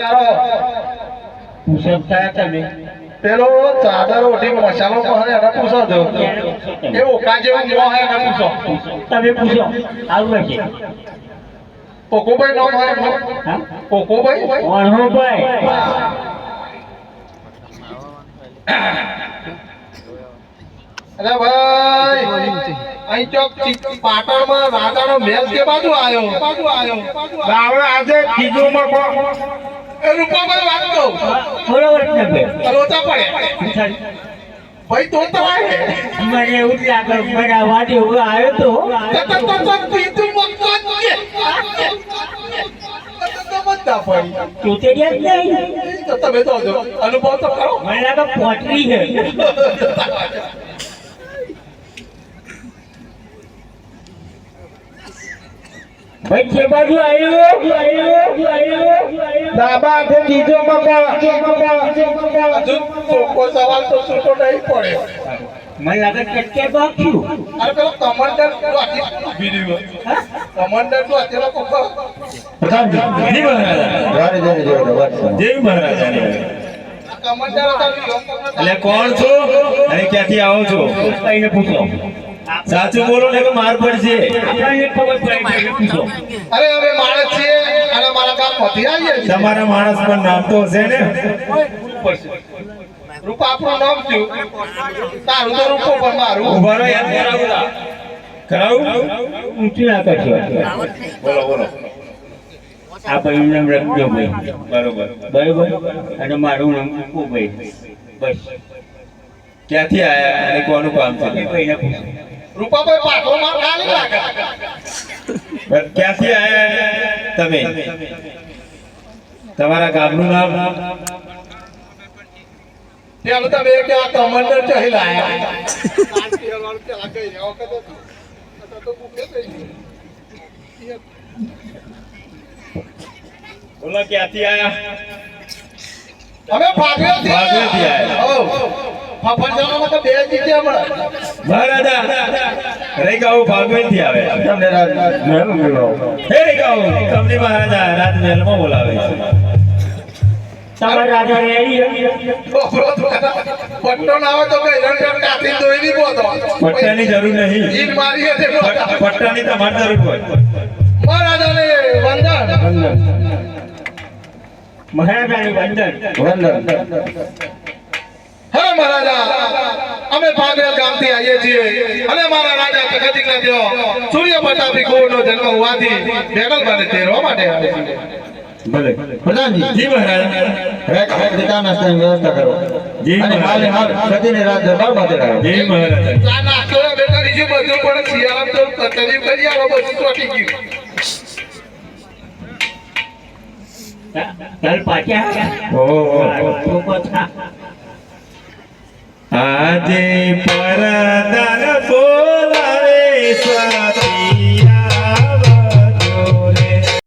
કરો પુષપ થયા તમે પેલો ચાદર ઓઢી મસાલો કહે એને પૂછો જો. એ ઓકા જેવું મોં હે એને પૂછો. તમે પૂછો. આવું નથી. પોકોભાઈ નો હોય કોકોભાઈ? વણહોભાઈ. અરે ભાઈ અહીં ચોક પાટણમાં રાજાનો મેલ કે બાજુ આવ્યો બાજુ આવ્યો આજે ખીજુમાં કો એ વાત કહું. બરોબર છે લોચા પડે. ભાઈ તો તો આવે મને એવું જ લાગે મને અવાજ એવો આવ્યો તો તો તો તો તો મક્કો જ છે. તો તો બધા પડી. ચૂંટણી જ નહીં. તો તમે તો જો અનુભવ તો કરો. મને લાગે પોટરી છે. ભાઈ છે બાજુ આવ્યો આવ્યો? ચોખ્ખો સવાલ તો છૂટો નહીં પડે. મને લાગે ચટકે બાક્યું અરે પેલો કમાન્ડર વાંચી ઊભી કમાન્ડરનું અત્યારે કોકો જી મહારાજા. જય મહારાજા. કમાન્ડર હતા એટલે કોણ છો? અને ક્યાંથી આવો છો? પૂછો. સાચું બોલો ને માર પડશે. અરે અમે માણસ છીએ. માંથી આવીએ તમારા માણસ પણ નામ તો હશે ને? રૂપા આપણું નામ થયું તારું તો રૂપો પણ મારું. ઊભા રહો યાદ કરાવું કરાવું? ઊંચું ના કરશો બોલો બોલો. આ ભાઈ નામ રખજો ભાઈ બરોબર. બરોબર? અને મારું નામ કુભાઈ બસ. ક્યાંથી આયા? અને કોનું કામ છે? ભાઈને પૂછો રૂપાભાઈ પાછો માર ખાલી લાગે. ક્યાંથી આયા? તમે. તમારા ગામનું નામ? પેલું તમે કે આ કમાન્ડર ચહી લાયા બોલો ક્યાંથી આયા? અમે ભાગવેથી ભાગવેથી આયા. હો. ફફરજનોમાં તો બે જગ્યા મળે. મહારાજા રેગાઉ ભાગવેલથી આવે. હે તમને મહારાજા રાજમહેલમાં બોલાવે છે. તમારા રાજા રેડી પટ્ટો ના હોય તો કઈ રણગણ કાઢી દોઈ નહીં બોતો પટ્ટાની જરૂર નહીં. મારી પટ્ટાની તમારે જરૂર હોય. મહારાજાને વંદન. મહારાજાની વંદન. હવે મહારાજા અમે ભાગવેલ ગામથી આવીએ છીએ. અને મારા રાજા દેવ સૂર્ય પ્રતાપી કુંવરનો જન્મ હોવાથી બેગલ માટે તેરવા માટે આવે છે. ભલે. જી મહારાજા. જી મહારાજા. જી મહારાજા. ચા નાસ્તો બેટા નીચે બધું પણ શિયાળામાં તો તકલીફ કરી આવો બધું ચોટી ગયું. ચાલ પાછા ઓહો. તો কথা આજે પરત